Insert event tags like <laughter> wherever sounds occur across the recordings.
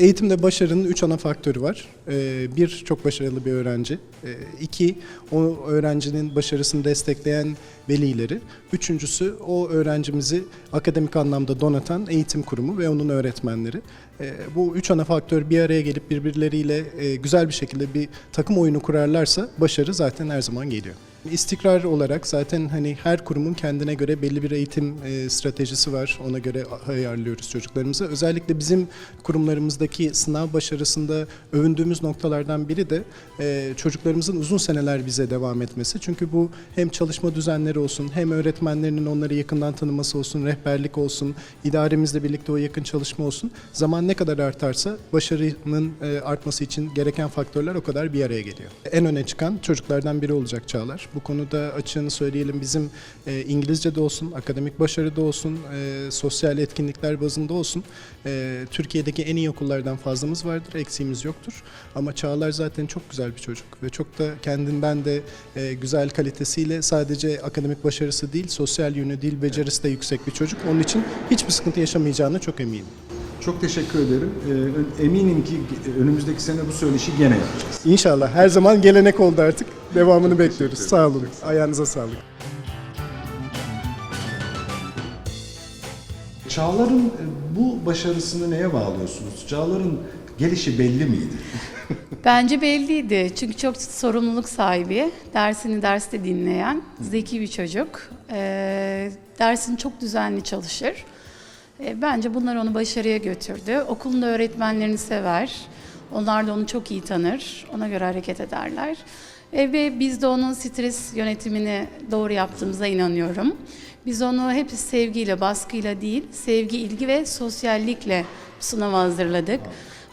Eğitimde başarının üç ana faktörü var. Ee, Bir, çok başarılı bir öğrenci. Ee, İki, o öğrencinin başarısını destekleyen velileri. Üçüncüsü, o öğrencimizi akademik anlamda donatan eğitim kurumu ve onun öğretmenleri. Ee, Bu üç ana faktör bir araya gelip birbirleriyle e, güzel bir şekilde bir takım oyunu kurarlarsa başarı zaten her zaman geliyor. İstikrar olarak zaten hani her kurumun kendine göre belli bir eğitim e, stratejisi var. Ona göre ayarlıyoruz çocuklarımızı. Özellikle bizim kurumlarımızdaki sınav başarısında övündüğümüz noktalardan biri de e, çocuklarımızın uzun seneler bize devam etmesi. Çünkü bu hem çalışma düzenleri olsun, hem öğretmenlerinin onları yakından tanıması olsun, rehberlik olsun, idaremizle birlikte o yakın çalışma olsun. Zaman ne kadar artarsa başarının e, artması için gereken faktörler o kadar bir araya geliyor. En öne çıkan çocuklardan biri olacak Çağlar. Bu konuda açığını söyleyelim bizim e, İngilizce'de olsun, akademik başarıda olsun, e, sosyal etkinlikler bazında olsun. E, Türkiye'deki en iyi okullardan fazlamız vardır, eksiğimiz yoktur. Ama Çağlar zaten çok güzel bir çocuk ve çok da kendinden de e, güzel kalitesiyle sadece akademik başarısı değil, sosyal yönü, dil becerisi de yüksek bir çocuk. Onun için hiçbir sıkıntı yaşamayacağına çok eminim. Çok teşekkür ederim. Ee, eminim ki önümüzdeki sene bu söyleşi gene yapacağız. İnşallah her zaman gelenek oldu artık. Devamını bekliyoruz. Sağ olun. Ayağınıza sağlık. Çağlar'ın e, bu başarısını neye bağlıyorsunuz? Çağlar'ın gelişi belli miydi? <laughs> Bence belliydi. Çünkü çok sorumluluk sahibi, dersini derste dinleyen, zeki bir çocuk. Ee, dersini çok düzenli çalışır. Ee, bence bunlar onu başarıya götürdü. Okulunda öğretmenlerini sever. Onlar da onu çok iyi tanır. Ona göre hareket ederler. E, ve biz de onun stres yönetimini doğru yaptığımıza inanıyorum. Biz onu hep sevgiyle, baskıyla değil, sevgi, ilgi ve sosyallikle sınava hazırladık.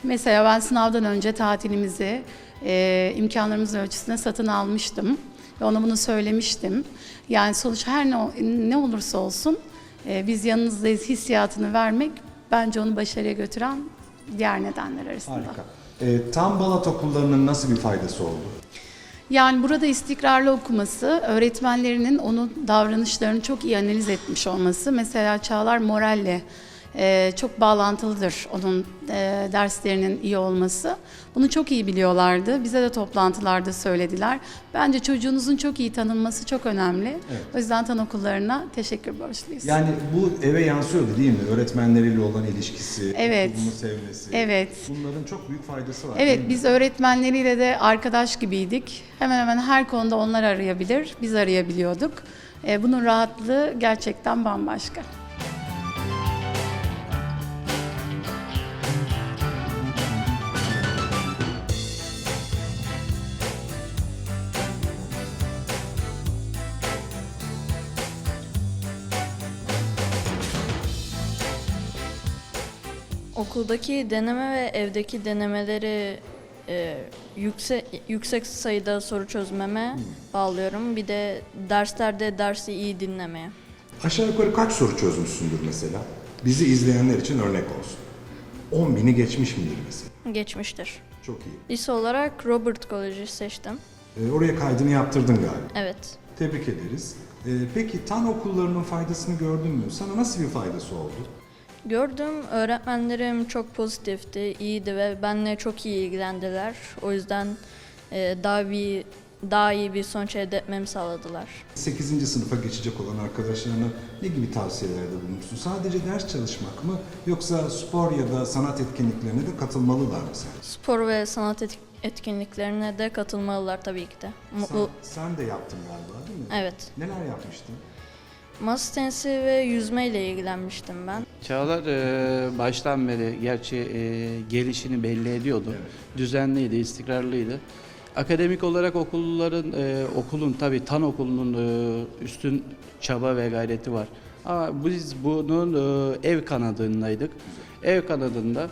Mesela ben sınavdan önce tatilimizi e, imkanlarımız ölçüsünde satın almıştım. Ve ona bunu söylemiştim. Yani sonuç her ne, ne olursa olsun e, biz yanınızdayız hissiyatını vermek bence onu başarıya götüren diğer nedenler arasında. Harika. Ee, tam Balat okullarının nasıl bir faydası oldu? Yani burada istikrarlı okuması, öğretmenlerinin onun davranışlarını çok iyi analiz etmiş olması. Mesela Çağlar moralle e, çok bağlantılıdır onun e, derslerinin iyi olması. Bunu çok iyi biliyorlardı. Bize de toplantılarda söylediler. Bence çocuğunuzun çok iyi tanınması çok önemli. O yüzden tan okullarına teşekkür borçluyuz. Yani bu eve yansıyordu değil mi? Öğretmenleriyle olan ilişkisi, Evet. okulunu sevmesi. Evet. Bunların çok büyük faydası var. Evet biz öğretmenleriyle de arkadaş gibiydik. Hemen hemen her konuda onlar arayabilir, biz arayabiliyorduk. E, bunun rahatlığı gerçekten bambaşka. Okuldaki deneme ve evdeki denemeleri e, yüksek yüksek sayıda soru çözmeme bağlıyorum. Bir de derslerde dersi iyi dinlemeye. Aşağı yukarı kaç soru çözmüşsündür mesela? Bizi izleyenler için örnek olsun. 10 bini geçmiş midir mesela? Geçmiştir. Çok iyi. Lise olarak Robert College'i seçtim. Ee, oraya kaydını yaptırdın galiba. Evet. Tebrik ederiz. Ee, peki TAN okullarının faydasını gördün mü? Sana nasıl bir faydası oldu? Gördüm öğretmenlerim çok pozitifti, iyiydi ve benimle çok iyi ilgilendiler. O yüzden e, daha bir daha iyi bir sonuç elde etmemi sağladılar. 8. sınıfa geçecek olan arkadaşlarına ne gibi tavsiyelerde bulunursun? Sadece ders çalışmak mı yoksa spor ya da sanat etkinliklerine de katılmalılar mı sen? Spor ve sanat et- etkinliklerine de katılmalılar tabii ki de. Mutlu. Sen, sen de yaptın galiba değil mi? Evet. Neler yapmıştın? Masa tenisi ve yüzmeyle ilgilenmiştim ben. Çağlar e, baştan beri gerçi e, gelişini belli ediyordu. Düzenliydi, istikrarlıydı. Akademik olarak okulların, e, okulun tabii TAN okulunun e, üstün çaba ve gayreti var. Ama biz bunun e, ev kanadındaydık. Ev kanadında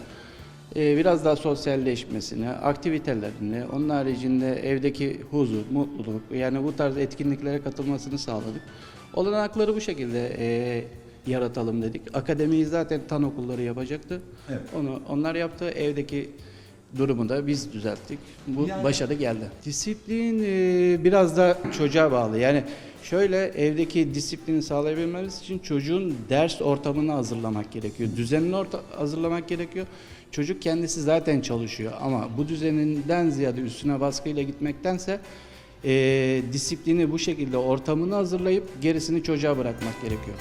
e, biraz daha sosyalleşmesini, aktivitelerini, onun haricinde evdeki huzur, mutluluk yani bu tarz etkinliklere katılmasını sağladık. Olanakları bu şekilde e, yaratalım dedik. Akademiyi zaten tan okulları yapacaktı. Evet. Onu onlar yaptı. Evdeki durumu da biz düzelttik. Bu Yani- başarı geldi. Disiplin e, biraz da çocuğa bağlı. Yani şöyle evdeki disiplini sağlayabilmemiz için çocuğun ders ortamını hazırlamak gerekiyor. Düzenini orta, hazırlamak gerekiyor. Çocuk kendisi zaten çalışıyor ama bu düzeninden ziyade üstüne baskıyla gitmektense e, disiplini bu şekilde ortamını hazırlayıp gerisini çocuğa bırakmak gerekiyor.